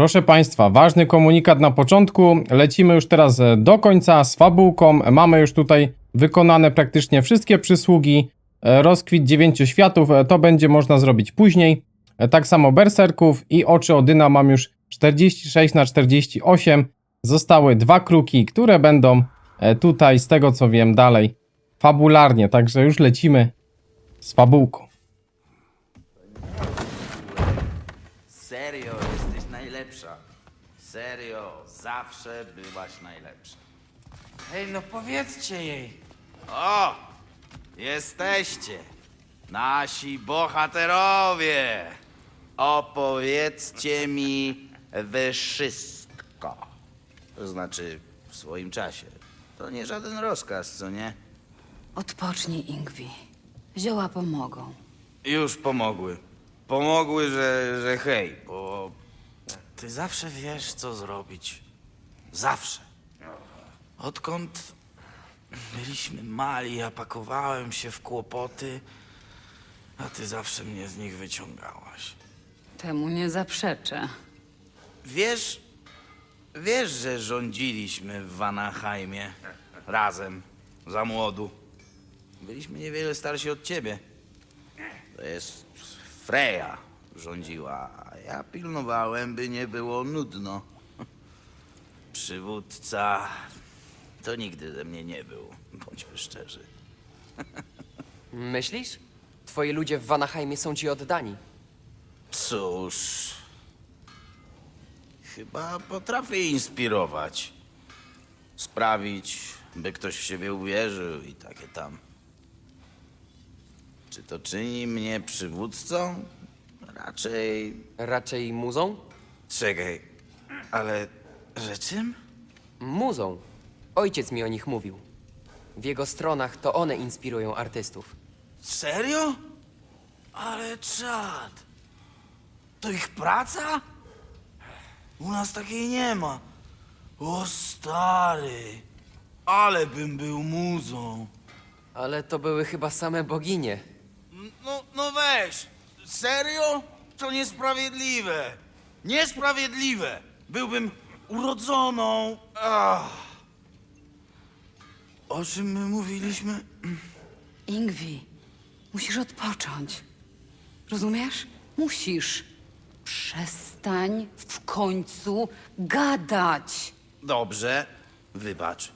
Proszę Państwa, ważny komunikat na początku. Lecimy już teraz e, do końca z fabułką. Mamy już tutaj wykonane praktycznie wszystkie przysługi. E, Rozkwit dziewięciu światów e, to będzie można zrobić później. Tak samo berserków i oczy Odyna mam już 46 na 48. Zostały dwa kruki, które będą tutaj, z tego co wiem, dalej fabularnie. Także już lecimy z fabułką. Zawsze byłaś najlepsza. Ej, no powiedzcie jej. O! Jesteście! Nasi bohaterowie! Opowiedzcie mi wy wszystko. To znaczy w swoim czasie. To nie żaden rozkaz, co nie? Odpocznij, Ingwi. Zioła pomogą. Już pomogły. Pomogły, że, że hej, bo ty zawsze wiesz, co zrobić. Zawsze. Odkąd byliśmy mali, ja pakowałem się w kłopoty, a ty zawsze mnie z nich wyciągałaś. Temu nie zaprzeczę. Wiesz, wiesz, że rządziliśmy w Vanaheimie razem, za młodu. Byliśmy niewiele starsi od ciebie. To jest Freya rządziła, a ja pilnowałem, by nie było nudno. Przywódca to nigdy ze mnie nie był, bądźmy szczerzy. Myślisz? Twoi ludzie w Vanaheimie są ci oddani. Cóż, chyba potrafię inspirować. Sprawić, by ktoś w siebie uwierzył i takie tam. Czy to czyni mnie przywódcą? Raczej. Raczej muzą? Czekaj, ale że czym? Muzą. Ojciec mi o nich mówił. W jego stronach to one inspirują artystów. Serio? Ale czad. To ich praca? U nas takiej nie ma. O stary. Ale bym był muzą. Ale to były chyba same boginie. No, no weź. Serio? To niesprawiedliwe. Niesprawiedliwe. Byłbym urodzoną. Ach. O czym my mówiliśmy? Ingwi, musisz odpocząć. Rozumiesz? Musisz. Przestań w końcu gadać. Dobrze, wybacz.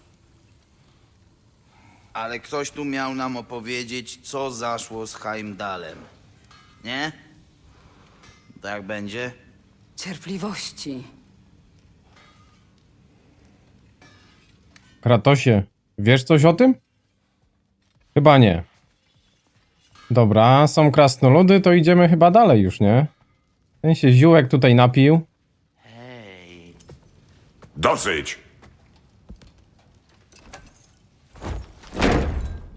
Ale ktoś tu miał nam opowiedzieć, co zaszło z Heimdallem. Nie? Tak będzie? Cierpliwości. Kratosie, wiesz coś o tym? Chyba nie. Dobra, są krasnoludy, to idziemy chyba dalej już, nie? Ten się ziółek tutaj napił. Hej. Dosyć!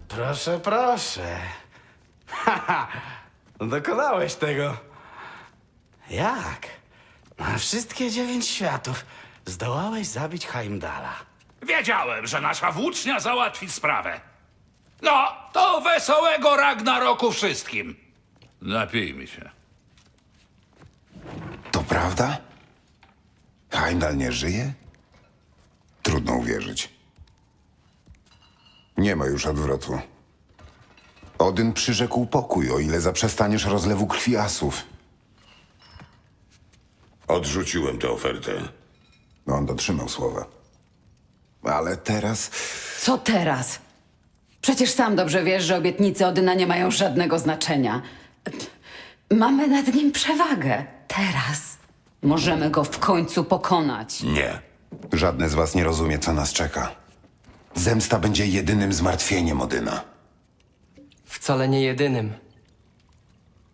Proszę, proszę. Haha, dokonałeś tego. Jak? Na wszystkie dziewięć światów zdołałeś zabić Heimdala. Wiedziałem, że nasza włócznia załatwi sprawę. No, to wesołego Ragnaroku wszystkim. Napijmy się. To prawda? Heimdall nie żyje? Trudno uwierzyć. Nie ma już odwrotu. Odyn przyrzekł pokój, o ile zaprzestaniesz rozlewu krwi asów. Odrzuciłem tę ofertę. No, on dotrzymał słowa. Ale teraz Co teraz? Przecież sam dobrze wiesz, że obietnice Odyna nie mają żadnego znaczenia. Mamy nad nim przewagę. Teraz możemy go w końcu pokonać. Nie. żadne z was nie rozumie, co nas czeka. Zemsta będzie jedynym zmartwieniem Odyna. Wcale nie jedynym.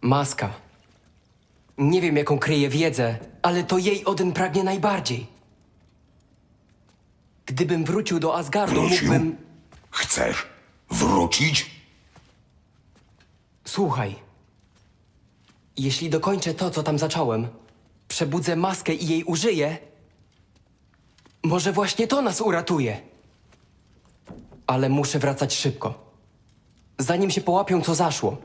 Maska. Nie wiem, jaką kryje wiedzę, ale to jej Odyn pragnie najbardziej. Gdybym wrócił do Asgardu, Wrócił? mógłbym... Chcesz wrócić? Słuchaj. Jeśli dokończę to, co tam zacząłem, przebudzę maskę i jej użyję, może właśnie to nas uratuje. Ale muszę wracać szybko. Zanim się połapią, co zaszło.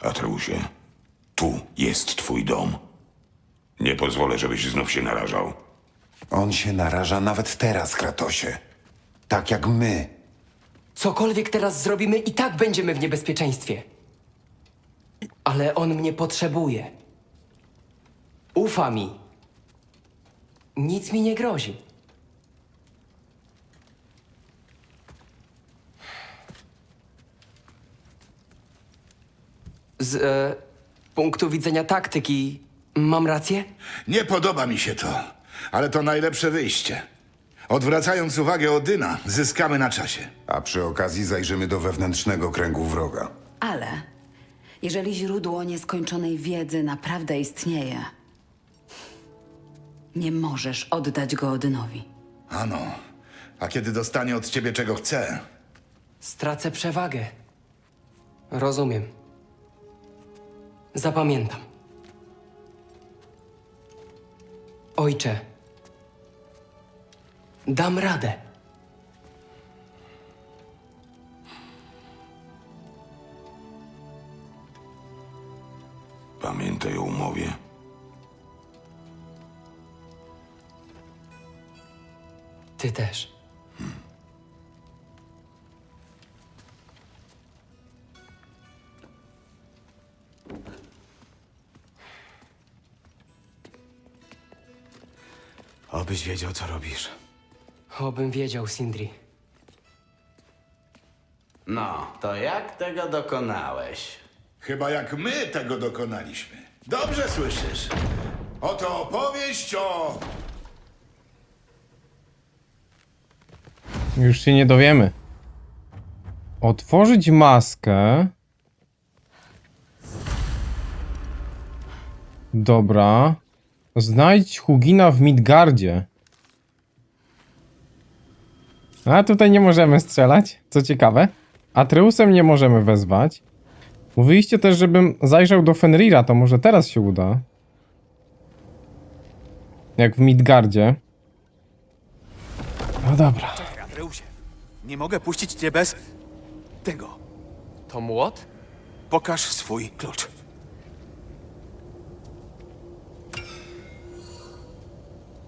Atreusie, tu jest twój dom. Nie pozwolę, żebyś znów się narażał. On się naraża nawet teraz, Kratosie. Tak jak my. Cokolwiek teraz zrobimy, i tak będziemy w niebezpieczeństwie. Ale on mnie potrzebuje. Ufa mi. Nic mi nie grozi. Z e, punktu widzenia taktyki, mam rację? Nie podoba mi się to, ale to najlepsze wyjście. Odwracając uwagę Odyna, zyskamy na czasie. A przy okazji zajrzymy do wewnętrznego kręgu wroga. Ale jeżeli źródło nieskończonej wiedzy naprawdę istnieje, nie możesz oddać go Odynowi. Ano, a kiedy dostanie od ciebie czego chce, Stracę przewagę. Rozumiem. Zapamiętam. Ojcze, dam radę. Pamiętaj o umowie. Ty też. Obyś wiedział, co robisz. Obym wiedział, Sindri. No, to jak tego dokonałeś? chyba jak my tego dokonaliśmy. Dobrze słyszysz. Oto opowieść o... Już się nie dowiemy. Otworzyć maskę. Dobra. Znajdź Hugina w Midgardzie. A tutaj nie możemy strzelać, co ciekawe. Atreusem nie możemy wezwać. Mówiliście też, żebym zajrzał do Fenrira, to może teraz się uda. Jak w Midgardzie. No dobra. Atreusie, nie mogę puścić cię bez tego. To młot? Pokaż swój klucz.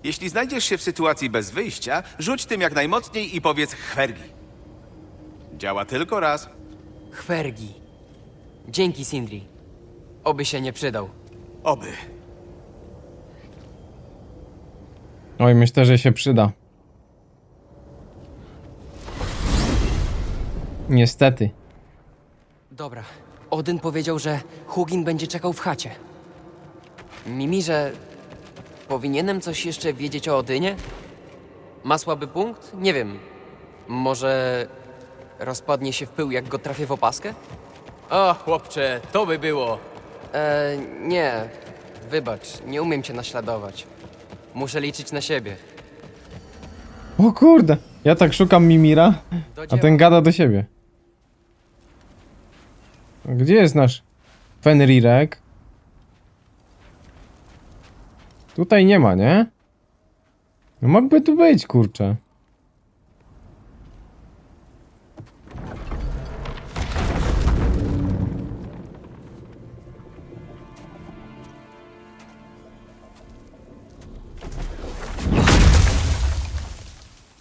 Jeśli znajdziesz się w sytuacji bez wyjścia, rzuć tym jak najmocniej i powiedz chwergi. Działa tylko raz. Chwergi. Dzięki, Sindri. Oby się nie przydał. Oby. Oj, myślę, że się przyda. Niestety. Dobra. Odyn powiedział, że Hugin będzie czekał w chacie. Mimi, że powinienem coś jeszcze wiedzieć o Odynie? Ma słaby punkt? Nie wiem. Może rozpadnie się w pył, jak go trafię w opaskę? O, chłopcze, to by było. E, nie. Wybacz, nie umiem cię naśladować. Muszę liczyć na siebie. O kurde, ja tak szukam Mimira, Do a dzieła. ten gada do siebie. Gdzie jest nasz Fenrirek? Tutaj nie ma, nie? No mógłby tu być, kurczę.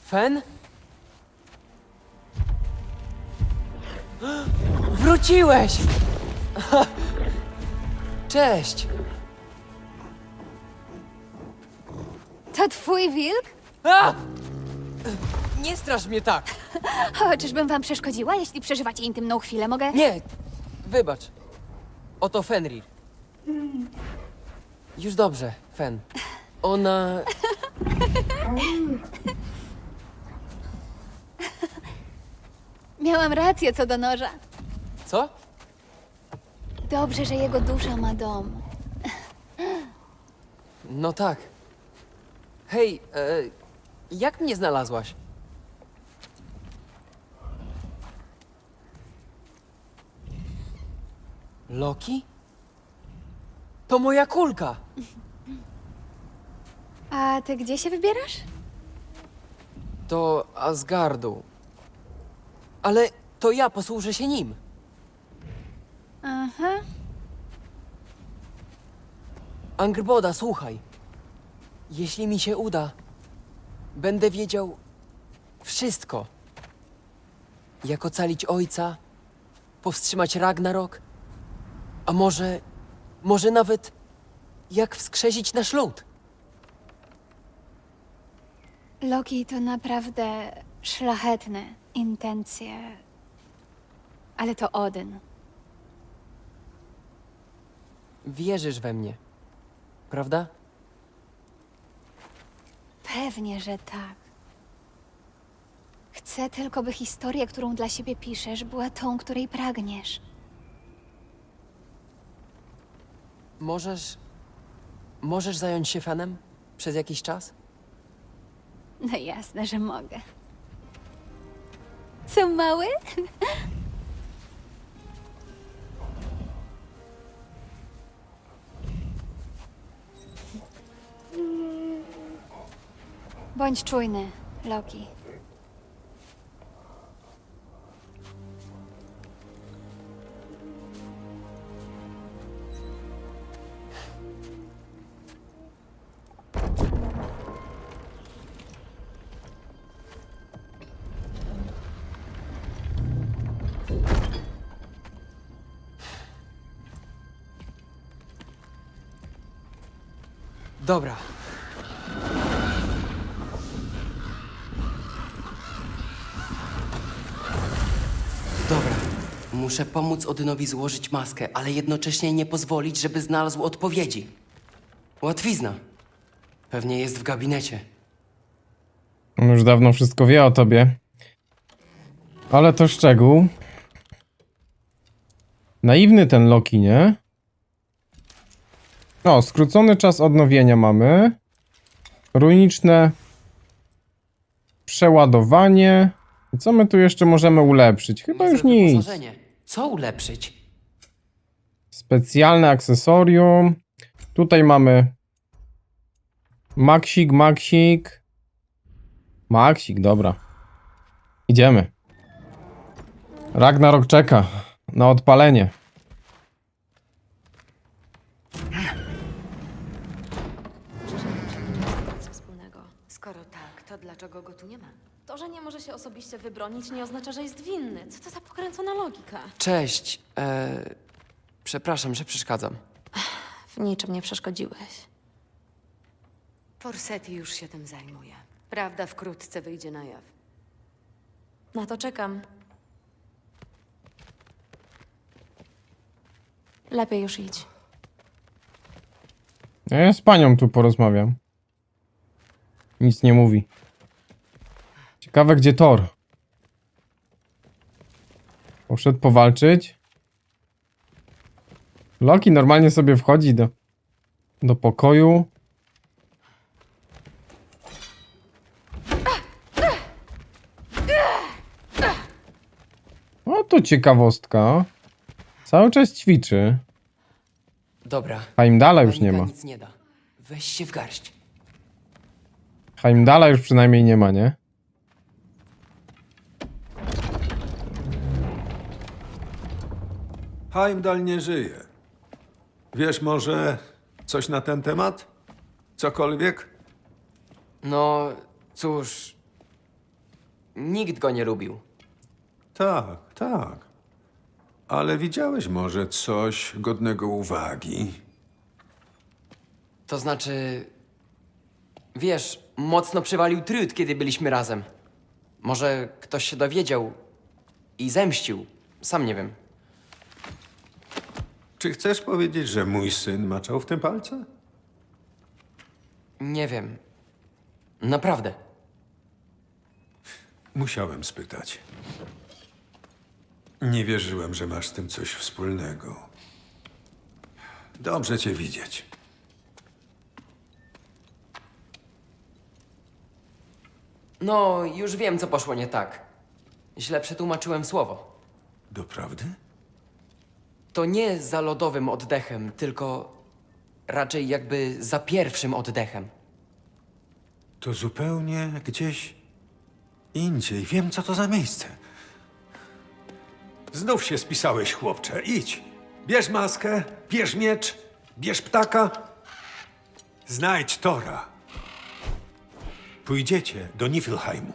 Fen? Wróciłeś! Cześć! Twój wilk? A! Nie strasz mnie tak! O, czyżbym wam przeszkodziła, jeśli przeżywacie intymną chwilę? Mogę... Nie! Wybacz. Oto Fenrir. Już dobrze, Fen. Ona... Miałam rację co do noża. Co? Dobrze, że jego dusza ma dom. No tak. Hej, e, jak mnie znalazłaś? Loki? To moja kulka! A ty gdzie się wybierasz? Do Asgardu. Ale to ja posłużę się nim. Aha. Angrboda, słuchaj. Jeśli mi się uda, będę wiedział wszystko. Jak ocalić ojca, powstrzymać Ragnarok, a może, może nawet jak wskrzesić nasz lud. Loki to naprawdę szlachetne intencje. Ale to Odyn. Wierzysz we mnie, prawda? Pewnie, że tak. Chcę tylko, by historia, którą dla siebie piszesz, była tą, której pragniesz. Możesz. Możesz zająć się fanem przez jakiś czas? No jasne, że mogę. Co mały? Bądź czujny, Loki. Dobra. Muszę pomóc Odynowi złożyć maskę, ale jednocześnie nie pozwolić, żeby znalazł odpowiedzi. Łatwizna. Pewnie jest w gabinecie. On już dawno wszystko wie o tobie. Ale to szczegół. Naiwny ten Loki, nie? O, skrócony czas odnowienia mamy. Runiczne przeładowanie. I Co my tu jeszcze możemy ulepszyć? Chyba już nic. wyposażenie. Co ulepszyć? Specjalne akcesorium. Tutaj mamy Maxik, Maxik. Maxik, dobra. Idziemy. Ragnarok czeka na odpalenie. Wybronić, nie oznacza, że jest winny. Co to za pokręcona logika? Cześć. E... Przepraszam, że przeszkadzam. W niczym nie przeszkodziłeś. Forseti już się tym zajmuje. Prawda wkrótce wyjdzie na jaw. Na to czekam. Lepiej już idź. Ja z panią tu porozmawiam. Nic nie mówi. Ciekawe, gdzie Thor. Poszedł powalczyć. Loki normalnie sobie wchodzi do, do pokoju. O, to ciekawostka. Cały czas ćwiczy. Dobra. Heimdala już nie ma. nic nie da. Weź się w garść. Heimdala już przynajmniej nie ma, nie? Heimdall nie żyje. Wiesz może coś na ten temat? Cokolwiek? No, cóż. Nikt go nie lubił. Tak, tak. Ale widziałeś może coś godnego uwagi? To znaczy. Wiesz, mocno przywalił Trud, kiedy byliśmy razem. Może ktoś się dowiedział i zemścił. Sam nie wiem. Czy chcesz powiedzieć, że mój syn maczał w tym palce? Nie wiem. Naprawdę. Musiałem spytać. Nie wierzyłem, że masz z tym coś wspólnego. Dobrze cię widzieć. No, już wiem, co poszło nie tak. Źle przetłumaczyłem słowo. Doprawdy? To nie za lodowym oddechem, tylko raczej jakby za pierwszym oddechem. To zupełnie gdzieś indziej. Wiem, co to za miejsce. Znów się spisałeś, chłopcze. Idź. Bierz maskę, bierz miecz, bierz ptaka. Znajdź Tora. Pójdziecie do Niflheimu.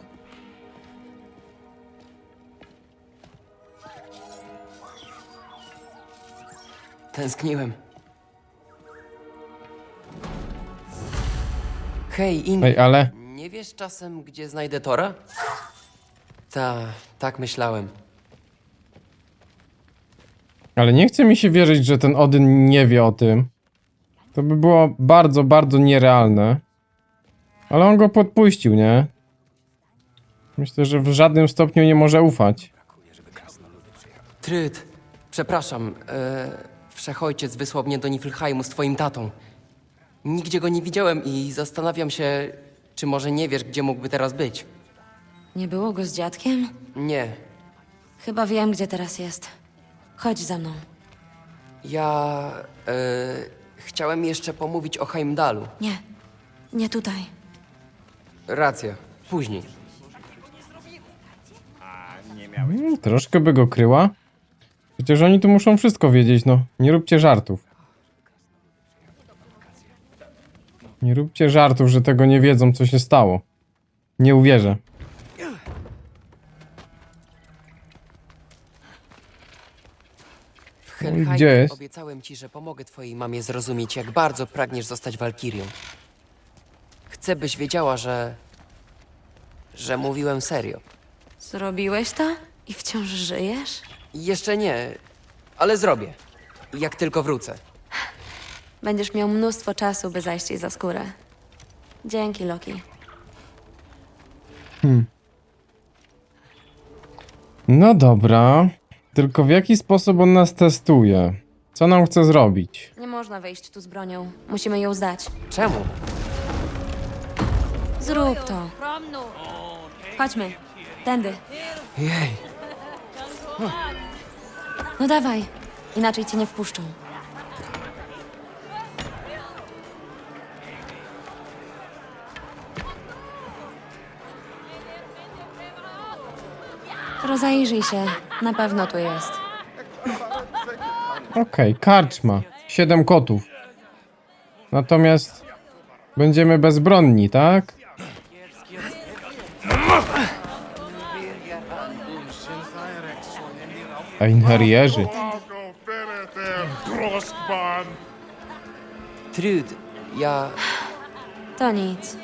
Tęskniłem. Hej, In... Ej, ale Nie wiesz czasem, gdzie znajdę Tora? Ta, tak myślałem. Ale nie chce mi się wierzyć, że ten Odyn nie wie o tym. To by było bardzo, bardzo nierealne. Ale on go podpuścił, nie? Myślę, że w żadnym stopniu nie może ufać. Tryd, przepraszam. E, wszechojciec wysłał mnie do Niflheimu z twoim tatą. Nigdzie go nie widziałem i zastanawiam się, czy może nie wiesz, gdzie mógłby teraz być. Nie było go z dziadkiem? Nie, Chyba wiem, gdzie teraz jest. Chodź za mną. ja e, chciałem jeszcze pomówić o Heimdalu. Nie, nie tutaj. Racja, później. Hmm, troszkę by go kryła. Przecież oni tu muszą wszystko wiedzieć, no. Nie róbcie żartów. Nie róbcie żartów, że tego nie wiedzą, co się stało. Nie uwierzę. W Helheimie Gdzie jest? obiecałem ci, że pomogę twojej mamie zrozumieć, jak bardzo pragniesz zostać walkirią. Chcę, byś wiedziała, że... że mówiłem serio. Zrobiłeś to? I wciąż żyjesz? Jeszcze nie, ale zrobię. Jak tylko wrócę. Będziesz miał mnóstwo czasu, by zajść jej za skórę. Dzięki, Loki. No dobra. Tylko w jaki sposób on nas testuje? Co nam chce zrobić? Nie można wejść tu z bronią. Musimy ją zdać. Czemu? Zrób to. Chodźmy. Tędy. Jej. No dawaj. Inaczej cię nie wpuszczą. Rozejrzyj się. Na pewno tu jest. Okej, karczma. Siedem kotów. Natomiast będziemy bezbronni, tak? Einherjerzy. Trud, ja... To nic.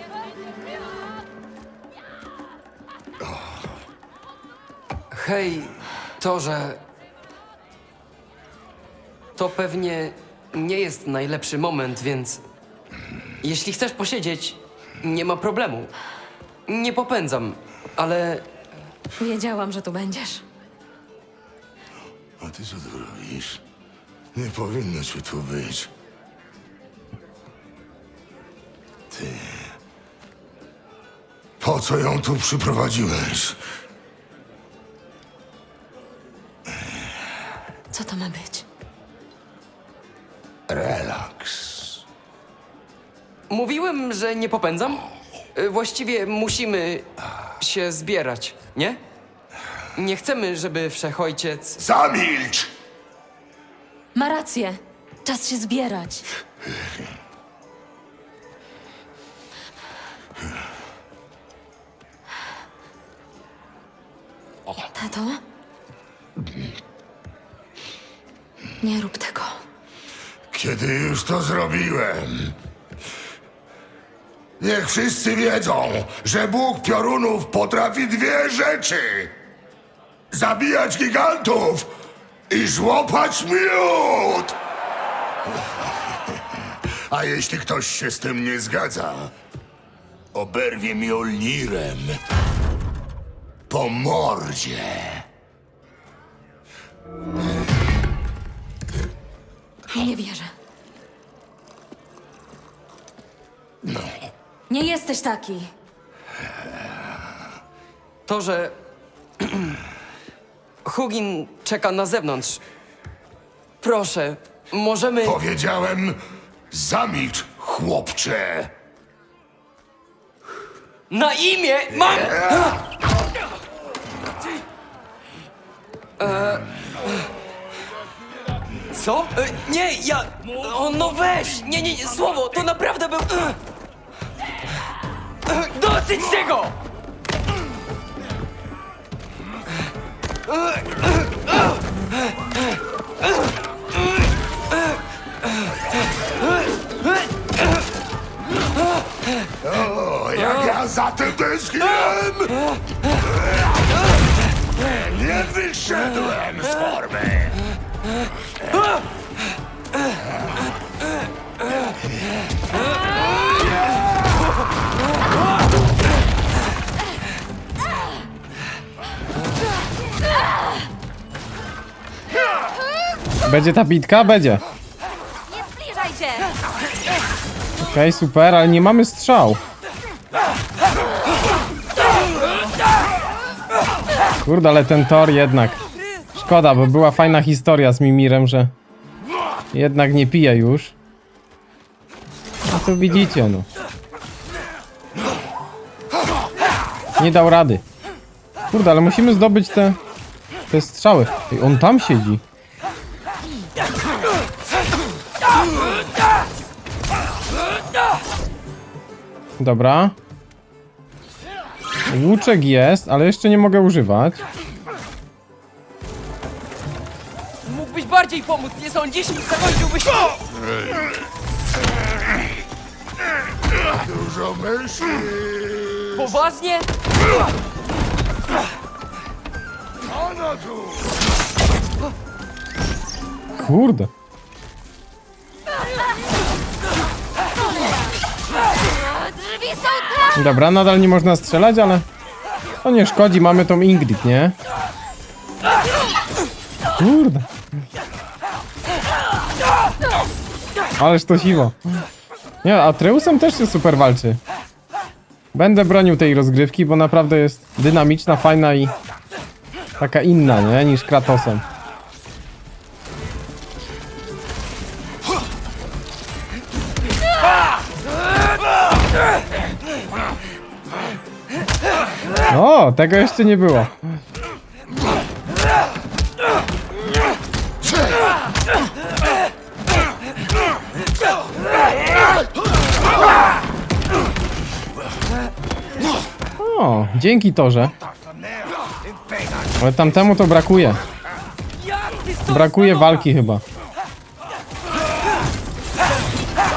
Hej, to, że... To pewnie nie jest najlepszy moment, więc... Jeśli chcesz posiedzieć, nie ma problemu. Nie popędzam, ale... Wiedziałam, że tu będziesz. Ty co tu robisz? Nie powinno cię tu być. Ty. Po co ją tu przyprowadziłeś? Co to ma być? Relaks. Mówiłem, że nie popędzam? Y, Właściwie musimy się zbierać, nie? Nie chcemy, żeby wszechojciec... Zamilcz! Ma rację. Czas się zbierać. Tato? Nie rób tego. Kiedy już to zrobiłem? Niech wszyscy wiedzą, że Bóg piorunów potrafi dwie rzeczy: zabijać gigantów i żłopać miód! A jeśli ktoś się z tym nie zgadza, oberwie Mjolnirem po mordzie. Nie wierzę. Nie jesteś taki. To, że... Hugin czeka na zewnątrz. Proszę, możemy... Powiedziałem, zamilcz, chłopcze! Na imię mam... E... Co? E, Nie, ja... O, no weź! Nie, nie, nie, słowo, to naprawdę był... E, e, Do... Dosyć tego! O, jak ja za tym tęskniłem! Nie wyszedłem z formy! Będzie ta bitka? Będzie. Nie zbliżaj się! Okej, super, ale nie mamy strzał. Kurde, ale ten tor jednak. Szkoda, bo była fajna historia z Mimirem, że jednak nie pije już. No to widzicie, no. Nie dał rady. Kurde, ale musimy zdobyć te, te strzały. Ej, on tam siedzi. Dobra. Łuczek jest, ale jeszcze nie mogę używać. Mógłbyś bardziej pomóc, nie sądzisz? Zakończyłbyś... Dużo myśli! Poważnie? Tu! Kurde. Dobra, nadal nie można strzelać, ale to nie szkodzi, mamy tą Ingrid, nie? Kurde. Ależ to siwo. Nie, Atreusem też się super walczy. Będę bronił tej rozgrywki, bo naprawdę jest dynamiczna, fajna i taka inna, nie? Niż Kratosem. O, tego jeszcze nie było. O, dzięki Torze. Ale tamtemu to brakuje. Brakuje walki chyba.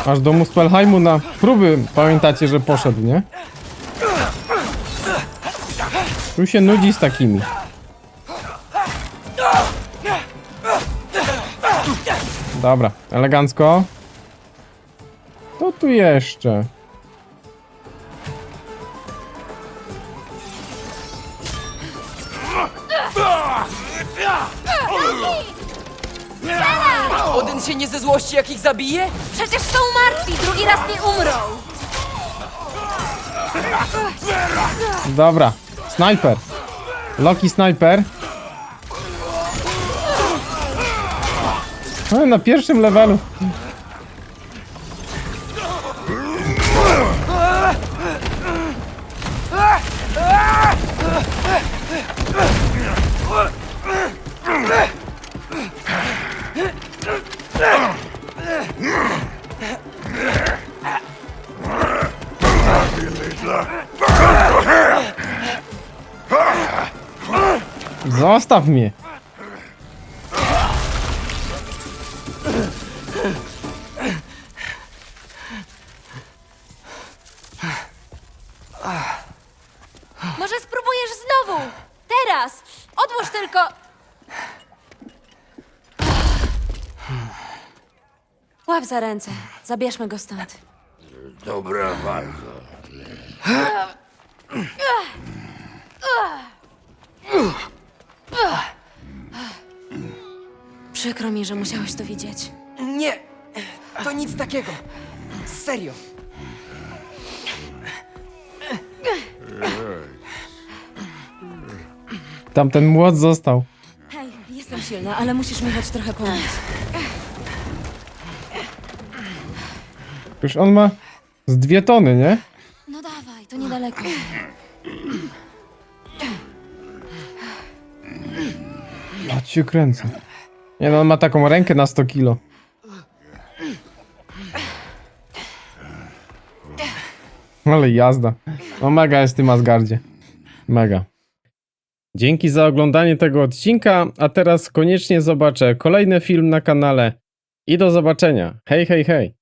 Aż do Muspelheimu na próby, pamiętacie, że poszedł, nie? Tu się nudzi z takimi. Dobra, elegancko. To tu jeszcze. Odyn się nie ze złości, jak ich zabije? Przecież są martwi, drugi raz nie umrą! Dobra, snajper. Loki snajper. O, na pierwszym levelu. Zostaw mnie. Może spróbujesz znowu! Teraz! Odłóż tylko... Łap za ręce. Zabierzmy go stąd. Dobra walka. Przykro mi, że musiałeś to widzieć. Nie, to nic takiego. Serio. Tamten młot został. Hej, jestem silna, ale musisz mi choć trochę pomóc. Już on ma z dwie tony, nie? No dawaj, to niedaleko. Ja cię kręcę. Nie no, on ma taką rękę na 100 kilo. Ale jazda. No mega jest w tym Asgardzie. Mega. Dzięki za oglądanie tego odcinka, a teraz koniecznie zobaczę kolejny film na kanale i do zobaczenia. Hej, hej, hej.